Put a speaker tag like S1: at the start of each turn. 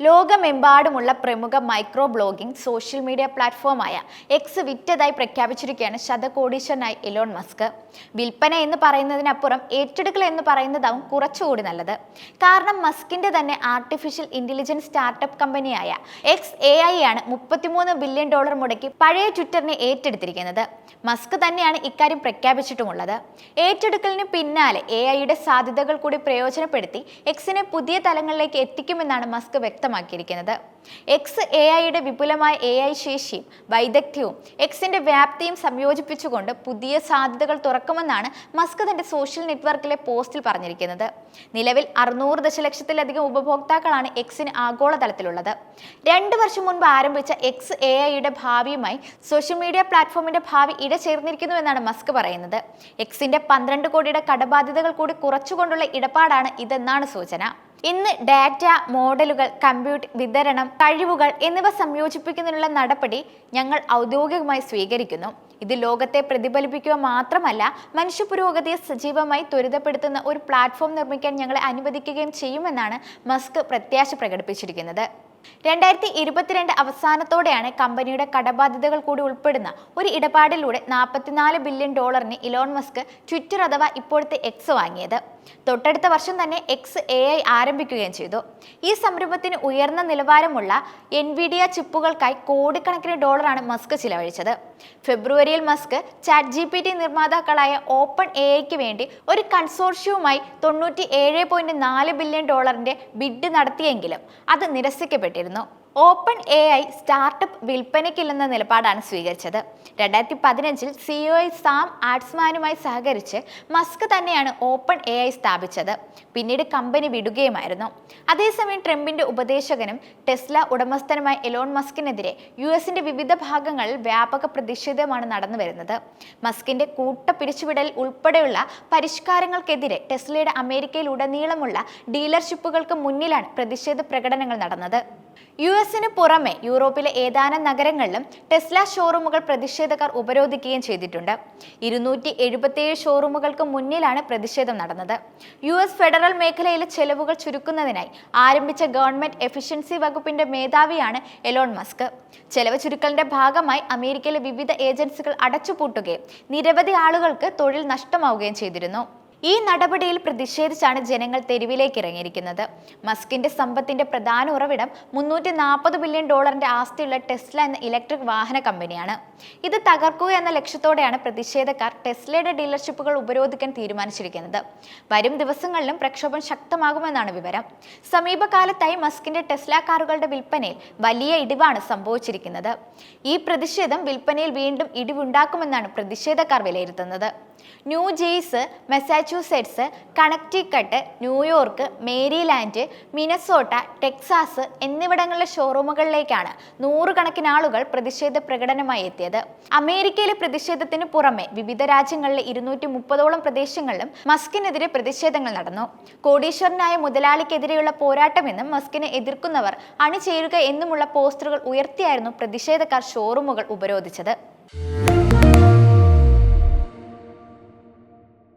S1: ലോകമെമ്പാടുമുള്ള പ്രമുഖ micro blogging social media പ്ലാറ്റ്ഫോമായ എക്സ് വിറ്റതായി പ്രഖ്യാപിച്ചിരിക്കുകയാണ് ശതകോടീശ്വരനായി എലോൺ മസ്ക്. വിൽപ്പന എന്ന് പറയുന്നതിനപ്പുറം ഏറ്റെടുക്കൽ എന്ന് പറയുന്നതാവും കുറച്ചുകൂടി നല്ലത്. കാരണം മസ്കിന്റെ തന്നെ ആർട്ടിഫിഷ്യൽ ഇന്റലിജൻസ് സ്റ്റാർട്ടപ്പ് കമ്പനിയായ എക്സ് എ ഐ ആണ് മുപ്പത്തിമൂന്ന് ബില്യൺ ഡോളർ മുടക്കി പഴയ ട്വിറ്ററിനെ ഏറ്റെടുത്തിരിക്കുന്നത്. മസ്ക് തന്നെയാണ് ഇക്കാര്യം പ്രഖ്യാപിച്ചിട്ടുമുള്ളത്. ഏറ്റെടുക്കലിന് പിന്നാലെ എ ഐയുടെ സാധ്യതകൾ കൂടി പ്രയോജനപ്പെടുത്തി എക്സിനെ പുതിയ തലങ്ങളിലേക്ക് എത്തിക്കുമെന്നാണ് മസ്ക് വ്യക്തമാക്കിയിരിക്കുന്നത്. എക്സ് എ ഐയുടെ വിപുലമായ എ ഐ ശേഷിയും വൈദഗ്ധ്യവും എക്സിന്റെ വ്യാപ്തിയും സംയോജിപ്പിച്ചുകൊണ്ട് പുതിയ സാധ്യതകൾ തുറക്കുമെന്നാണ് മസ്ക് തന്റെ സോഷ്യൽ നെറ്റ്വർക്കിലെ പോസ്റ്റിൽ പറഞ്ഞിരിക്കുന്നത്. നിലവിൽ അറുന്നൂറ് ദശലക്ഷത്തിലധികം ഉപഭോക്താക്കളാണ് എക്സിന് ആഗോളതലത്തിലുള്ളത്. രണ്ട് വർഷം മുൻപ് ആരംഭിച്ച എക്സ് എ ഐയുടെ ഭാവിയുമായി സോഷ്യൽ മീഡിയ പ്ലാറ്റ്ഫോമിന്റെ ഭാവി ഇടചേർന്നിരിക്കുന്നു എന്നാണ് മസ്ക് പറയുന്നത്. എക്സിന്റെ പന്ത്രണ്ട് കോടിയുടെ കടബാധ്യതകൾ കൂടി കുറച്ചുകൊണ്ടുള്ള ഇടപാടാണ് ഇതെന്നാണ് സൂചന. ഇന്ന് ഡാറ്റ മോഡലുകൾ കമ്പ്യൂട്ട് വിതരണം കഴിവുകൾ എന്നിവ സംയോജിപ്പിക്കുന്നതിനുള്ള നടപടി ഞങ്ങൾ ഔദ്യോഗികമായി സ്വീകരിക്കുന്നു. ഇത് ലോകത്തെ പ്രതിഫലിപ്പിക്കുക മാത്രമല്ല മനുഷ്യ പുരോഗതിയെ സജീവമായി ത്വരിതപ്പെടുത്തുന്ന ഒരു പ്ലാറ്റ്ഫോം നിർമ്മിക്കാൻ ഞങ്ങളെ അനുവദിക്കുകയും ചെയ്യുമെന്നാണ് മസ്ക് പ്രത്യാശ പ്രകടിപ്പിച്ചിരിക്കുന്നത്. രണ്ടായിരത്തി ഇരുപത്തിരണ്ട് അവസാനത്തോടെയാണ് കമ്പനിയുടെ കടബാധ്യതകൾ കൂടി ഉൾപ്പെടുന്ന ഒരു ഇടപാടിലൂടെ നാൽപ്പത്തിനാല് ബില്യൺ ഡോളറിന് ഇലോൺ മസ്ക് ട്വിറ്റർ അഥവാ ഇപ്പോഴത്തെ എക്സ് വാങ്ങിയത്. തൊട്ടടുത്ത വർഷം തന്നെ എക്സ് എ ഐ ആരംഭിക്കുകയും ചെയ്തു. ഈ സംരംഭത്തിന് ഉയർന്ന നിലവാരമുള്ള എൻ വി എൻവിഡിയ ചിപ്പുകൾക്കായി കോടിക്കണക്കിന് ഡോളറാണ് മസ്ക് ചിലവഴിച്ചത്. ഫെബ്രുവരിയിൽ Musk chat G P T നിർമ്മാതാക്കളായ open A ഐക്ക് വേണ്ടി ഒരു കൺസോർഷ്യവുമായി തൊണ്ണൂറ്റി ഏഴ് പോയിന്റ് നാല് ബില്യൺ ഡോളറിന്റെ ബിഡ് നടത്തിയെങ്കിലും അത് നിരസിക്കപ്പെട്ടിരുന്നു. ഓപ്പൺ എ ഐ സ്റ്റാർട്ടപ്പ് വിൽപ്പനയ്ക്കില്ലെന്ന നിലപാടാണ് സ്വീകരിച്ചത്. രണ്ടായിരത്തി പതിനഞ്ചിൽ സിഇഒ സാം ആഡ്സ്മാനുമായി സഹകരിച്ച് മസ്ക് തന്നെയാണ് ഓപ്പൺ എ ഐ സ്ഥാപിച്ചത്. പിന്നീട് കമ്പനി വിടുകയുമായിരുന്നു. അതേസമയം ട്രംപിന്റെ ഉപദേശകനും ടെസ്ല ഉടമസ്ഥനുമായ എലോൺ മസ്കിനെതിരെ യു എസിന്റെ വിവിധ ഭാഗങ്ങളിൽ വ്യാപക പ്രതിഷേധമാണ് നടന്നു വരുന്നത് മസ്കിന്റെ കൂട്ട പിരിച്ചുവിടൽ ഉൾപ്പെടെയുള്ള പരിഷ്കാരങ്ങൾക്കെതിരെ ടെസ്ലയുടെ അമേരിക്കയിലുടനീളമുള്ള ഡീലർഷിപ്പുകൾക്ക് മുന്നിലാണ് പ്രതിഷേധ പ്രകടനങ്ങൾ നടന്നത്. യു എസിന് പുറമെ യൂറോപ്പിലെ ഏതാനും നഗരങ്ങളിലും ടെസ്ല ഷോറൂമുകൾ പ്രതിഷേധക്കാർ ഉപരോധിക്കുകയും ചെയ്തിട്ടുണ്ട്. ഇരുന്നൂറ്റി എഴുപത്തിയേഴ് ഷോറൂമുകൾക്ക് മുന്നിലാണ് പ്രതിഷേധം നടന്നത്. യു എസ് ഫെഡറൽ മേഖലയിലെ ചെലവുകൾ ചുരുക്കുന്നതിനായി ആരംഭിച്ച ഗവൺമെന്റ് എഫിഷ്യൻസി വകുപ്പിന്റെ മേധാവിയാണ് എലോൺ മസ്ക്. ചെലവ് ചുരുക്കലിന്റെ ഭാഗമായി അമേരിക്കയിലെ വിവിധ ഏജൻസികൾ അടച്ചുപൂട്ടുകയും നിരവധി ആളുകൾക്ക് തൊഴിൽ നഷ്ടമാവുകയും ചെയ്തിരുന്നു. ഈ നടപടിയിൽ പ്രതിഷേധിച്ചാണ് ജനങ്ങൾ തെരുവിലേക്ക് ഇറങ്ങിയിരിക്കുന്നത്. മസ്കിന്റെ സമ്പത്തിന്റെ പ്രധാന ഉറവിടം മുന്നൂറ്റി നാൽപ്പത് ബില്യൺ ഡോളറിന്റെ ആസ്തിയുള്ള ടെസ്ല എന്ന ഇലക്ട്രിക് വാഹന കമ്പനിയാണ്. ഇത് തകർക്കുക എന്ന ലക്ഷ്യത്തോടെയാണ് പ്രതിഷേധക്കാർ ടെസ്ലയുടെ ഡീലർഷിപ്പുകൾ ഉപരോധിക്കാൻ തീരുമാനിച്ചിരിക്കുന്നത്. വരും ദിവസങ്ങളിലും പ്രക്ഷോഭം ശക്തമാകുമെന്നാണ് വിവരം. സമീപകാലത്തായി മസ്കിന്റെ ടെസ്ല കാറുകളുടെ വിൽപ്പനയിൽ വലിയ ഇടിവാണ് സംഭവിച്ചിരിക്കുന്നത്. ഈ പ്രതിഷേധം വിൽപ്പനയിൽ വീണ്ടും ഇടിവുണ്ടാക്കുമെന്നാണ് പ്രതിഷേധക്കാർ വിലയിരുത്തുന്നത്. New Jaise Massachusetts Connecticut New York Maryland Minnesota Texas എന്നിവിടങ്ങളിലെ ഷോറൂമുകളിലേക്കാണ് നൂറുകണക്കിന് ആളുകൾ പ്രതിഷേധ പ്രകടനമായി എത്തിയത്. അമേരിക്കയിലെ പ്രതിഷേധത്തിന് പുറമെ വിവിധ രാജ്യങ്ങളിലെ ഇരുന്നൂറ്റി മുപ്പതോളം പ്രദേശങ്ങളിലും മസ്കിനെതിരെ പ്രതിഷേധങ്ങൾ നടന്നു. കോടീശ്വരനായ മുതലാളിക്കെതിരെയുള്ള പോരാട്ടമെന്നും മസ്കിനെ എതിർക്കുന്നവർ അണിചേരുക എന്നുമുള്ള പോസ്റ്ററുകൾ ഉയർത്തിയായിരുന്നു പ്രതിഷേധക്കാർ ഷോറൂമുകൾ ഉപരോധിച്ചത്.